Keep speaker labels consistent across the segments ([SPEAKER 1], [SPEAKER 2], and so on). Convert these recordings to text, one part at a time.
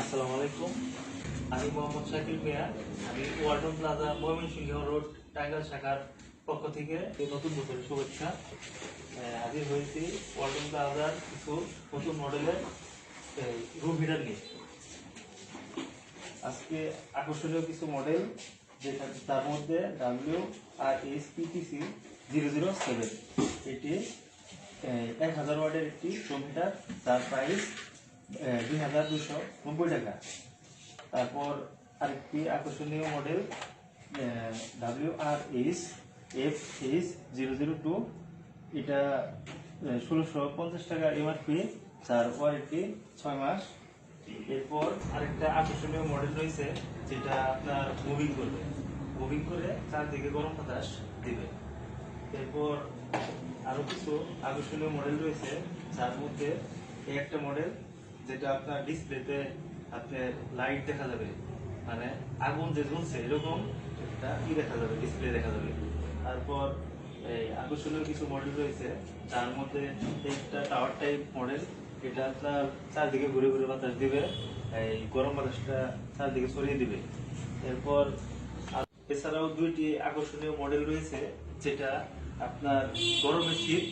[SPEAKER 1] আসসালামু আমি মোহাম্মদ শাকিল মিয়া। আমি Walton plaza, Mymensingh road, Tangail শাখার পক্ষ থেকে নতুন বছরের শুভেচ্ছা হাজির হয়েছি ওয়ার্ডন প্লাজার কিছু নতুন মডেলের রুম হিটার নিয়ে। আজকে আকর্ষণীয় কিছু মডেল, যেটা তার মধ্যে W R S PTC zero zero seven এটি এক হাজার ওয়াটের একটি রুম হিটার তার প্রাইস দুই হাজার দুশো নব্বই টাকা। তারপর আরেকটি আকর্ষণীয় model W R H F H zero zero two এটা ষোলোশো পঞ্চাশ টাকা এমআরপি তার ওয়ারেন্টি ছয় মাস। এরপর আরেকটা আকর্ষণীয় মডেল রয়েছে, যেটা আপনার মুভিং করবে। মুভিং করে চারদিকে গরম বাতাস দিবে। এরপর আরও কিছু আকর্ষণীয় মডেল রয়েছে, যার মধ্যে একটা মডেল যেটা আপনার ডিসপ্লেতে আপনার লাইট দেখা যাবে মানে আগুন যে জ্বলছে, এরকম একটা ই দেখা যাবে ডিসপ্লে দেখা যাবে। তারপর এই আকর্ষণীয় কিছু মডেল রয়েছে, যার মধ্যে একটা টাওয়ার টাইপ মডেল এটা আপনার চারদিকে ঘুরে ঘুরে বাতাস দিবে, এই গরম বাতাসটা চারদিকে ছড়িয়ে দিবে। এরপর এছাড়াও দুইটি আকর্ষণীয় মডেল রয়েছে, যেটা আপনার গরমে শীত,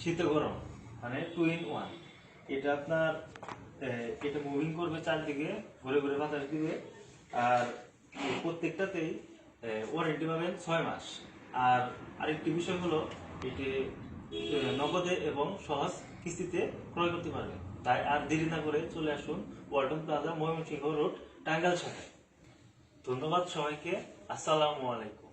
[SPEAKER 1] শীতে গরম মানে টু ইন ওয়ান এটা আপনার এটা মুভিং করবে চারদিকে, ঘুরে ঘুরে বাতাস দিবে, আর প্রত্যেকটাতেই ওয়ারেন্টি পাবেন ছয় মাস। আর আরেকটি বিষয় হলো, এটি নগদে এবং সহজ কিস্তিতে ক্রয় করতে পারবেন। তাই আর দেরি না করে চলে আসুন Walton plaza Mymensingh road Tangail শাখায়। ধন্যবাদ সবাইকে। আসসালামু আলাইকুম।